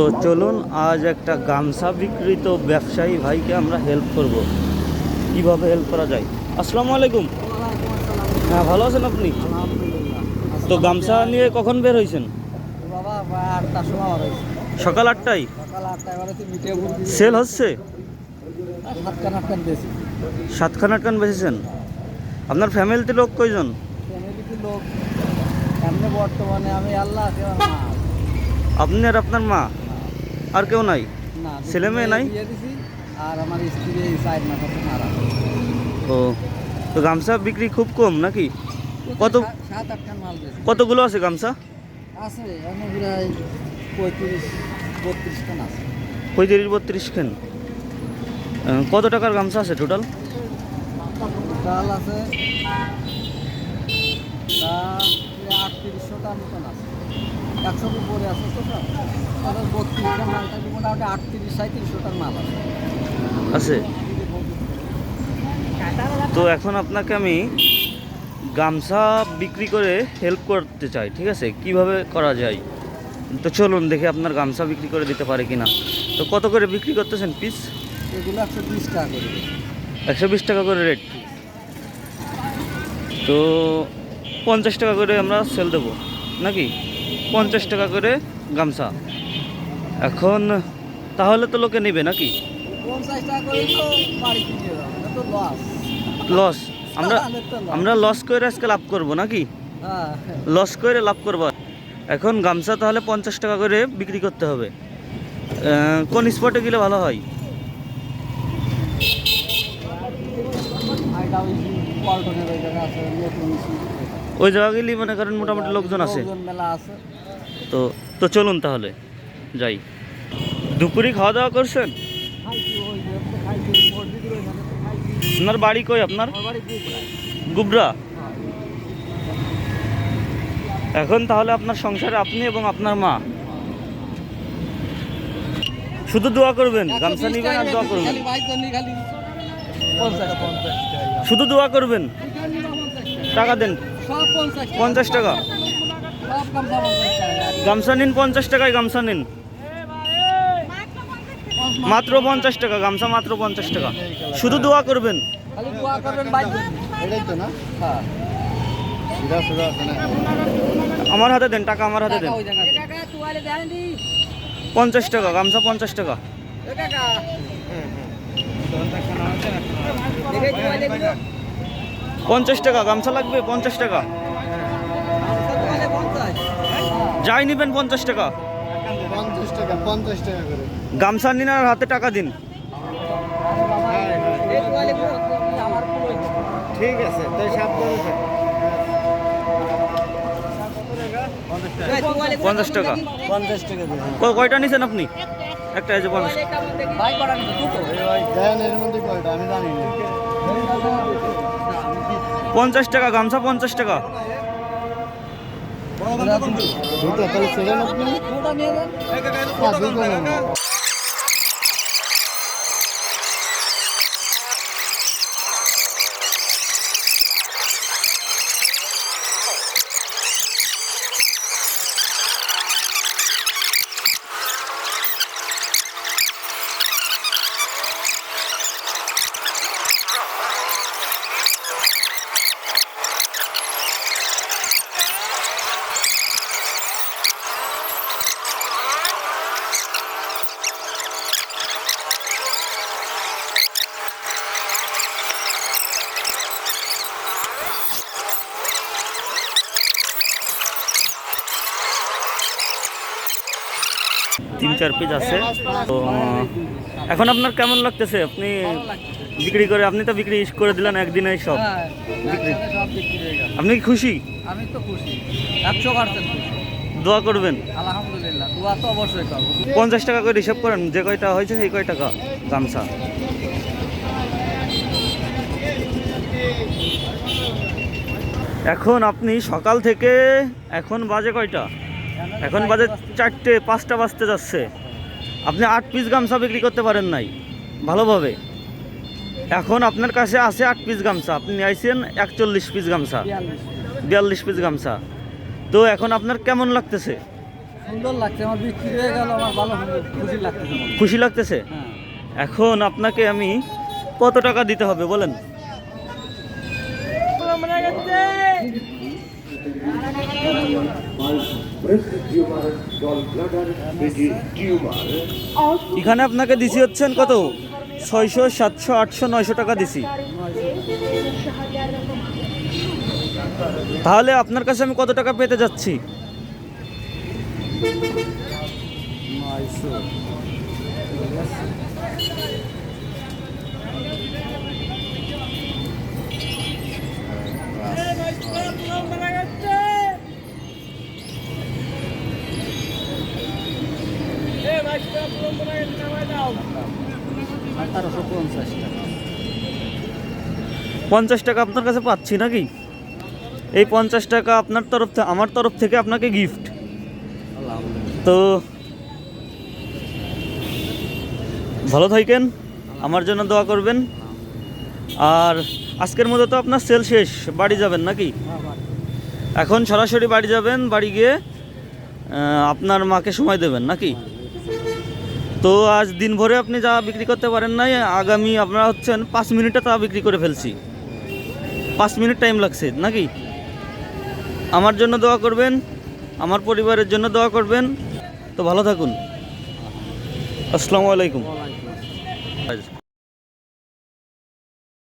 তো চলুন আজ একটা গামছা বিক্রিত ব্যবসায়ী ভাইকে আমরা হেল্প করব। কীভাবে হেল্প করা যায়? আসসালামু আলাইকুম। হ্যাঁ ভালো আছেন আপনি? তো গামছা নিয়ে কখন বের হয়েছেন? সকাল আটটায়? সেল হচ্ছে? সাতখান আটখান আটখান আপনার ফ্যামিলিতে লোক কয়জন? ফ্যামিলিতে বর্তমানে আমি আল্লাহ মা আপনি আর আপনার মা? আর কেউ নাই? না ছেলে মেয়ে নাই? আর আমার স্ত্রী এই সাইড মারা ও তো গামছা বিক্রি খুব কম নাকি? কত কতগুলো আছে গামছা? আছে পঁয়ত্রিশ বত্রিশ খান আছে। পঁয়ত্রিশ কত টাকার গামছা আছে টোটাল? ডাল আছে তা আটত্রিশশোটার মতন আছে। একশোর উপরে আছে তো সব তাহলে বত্রিশটা মাল মোটামুটি আটত্রিশ মাল আছে। আছে? তো এখন আপনাকে আমি গামছা বিক্রি করে হেল্প করতে চাই ঠিক আছে? কীভাবে করা যায়? তো চলুন দেখি আপনার গামছা বিক্রি করে দিতে পারে কিনা। তো কত করে বিক্রি করতেছেন পিস এগুলো একশো বিশ টাকা করে একশো বিশ টাকা করে রেট তো পঞ্চাশ টাকা করে আমরা সেল দেবো নাকি? পঞ্চাশ টাকা করে গামছা। এখন তাহলে তো লোকে নেবে নাকি? লস আমরা আমরা লস করে আজকে লাভ করব নাকি? হ্যাঁ। লস করে লাভ করব। এখন গামছা তাহলে পঞ্চাশ টাকা করে বিক্রি করতে হবে। কোন স্পটে গেলে ভালো হয়? ওই জায়গা জায়গা গেলেই মনে করেন মোটামুটি লোকজন আছে। তো তো চলুন তাহলে যাই। দুপুরে খাওয়া দাওয়া করছেন? আপনার বাড়ি কই আপনার? গুবরা। এখন তাহলে আপনার সংসারে আপনি এবং আপনার মা? শুধু দোয়া করবেন গামছা নিবেন আর দোয়া করবেন। শুধু দোয়া করবেন? টাকা। দেন। পঞ্চাশ টাকা? গামছা নিন পঞ্চাশ টাকায়, গামছা নিন। মাত্র পঞ্চাশ টাকা, গামছা মাত্র পঞ্চাশ টাকা। শুধু দোয়া করবেন। আমার হাতে দেন, টাকা আমার হাতে দেন। পঞ্চাশ টাকা, গামছা পঞ্চাশ টাকা। পঞ্চাশ টাকা, গামছা লাগবে, পঞ্চাশ টাকা। যাই নিবেন পঞ্চাশ টাকা। পঞ্চাশ টাকা পঞ্চাশ টাকা করে। গামছা নিন আর হাতে টাকা দিন। ঠিক আছে তাই সাবধানে পঞ্চাশ টাকা। পঞ্চাশ টাকা কয়টা নিছেন আপনি? একটা যে পঞ্চাশ। ভাই করা নিছে দুটো। দেন এর মধ্যে কয়টা? আমি জানি না। পঞ্চাশ টাকা গামছা পঞ্চাশ টাকা। দুটো তাহলে ছেড়ে আপনি? দুটো নিয়ে যান। তিন চার পিস আছে। তো এখন আপনার কেমন লাগতেছে? আপনি বিক্রি করে আপনি তো বিক্রি করে দিলেন একদিনে সব। হ্যাঁ সব হয়ে গেল। আপনি কি খুশি? আমি তো খুশি। একশো পার্সেন্ট দোয়া করবেন। আলহামদুলিল্লাহ দোয়া তো অবশ্যই করব পঞ্চাশ টাকা করে হিসাব করেন যে কয়টা হয়েছে সেই কয় টাকা গামছা। এখন আপনি সকাল থেকে এখন বাজে কয়টা? এখন বাজে চারটে পাঁচটা বাজতে যাচ্ছে। আপনি আট পিস গামছা বিক্রি করতে পারেন নাই ভালোভাবে। এখন আপনার কাছে আছে আট পিস গামছা আপনি আইছেন একচল্লিশ পিস গামছা বিয়াল্লিশ পিস গামছা। তো এখন আপনার কেমন লাগতেছে? সুন্দর লাগছে আমার বিক্রি গেল আমার ভালো সুন্দর খুশি লাগতেছে। খুশি লাগতেছে? হ্যাঁ। এখন আপনাকে আমি কত টাকা দিতে হবে বলেন? এখানে আপনাকে দিছি হচ্ছেন কত? ছয়শো সাতশো আটশো নয়শো টাকা দিছি। তাহলে আপনার কাছে আমি কত টাকা পেতে যাচ্ছি? নয়শো। পঞ্চাশ টাকা আপনার কাছে পাচ্ছি নাকি? এই পঞ্চাশ টাকা আপনার তরফ থেকে আমার তরফ থেকে আপনাকে গিফট তো ভালো থাকেন, আমার জন্য দোয়া করবেন। আর আজকের মতো তো আপনার সেল শেষ, বাড়ি যাবেন নাকি? এখন সরাসরি বাড়ি যাবেন, বাড়ি গিয়ে আপনার মাকে সময় দেবেন নাকি? তো আজ দিন ভরে আপনি যা বিক্রি করতে পারেন নাই আগামী আপনারা হচ্ছেন পাঁচ মিনিটে তা বিক্রি করে ফেলছি। পাঁচ মিনিট টাইম লাগছে নাকি? আমার জন্য দোয়া করবেন আমার পরিবারের জন্য দোয়া করবেন। তো ভালো থাকুন। আসসালামু আলাইকুম।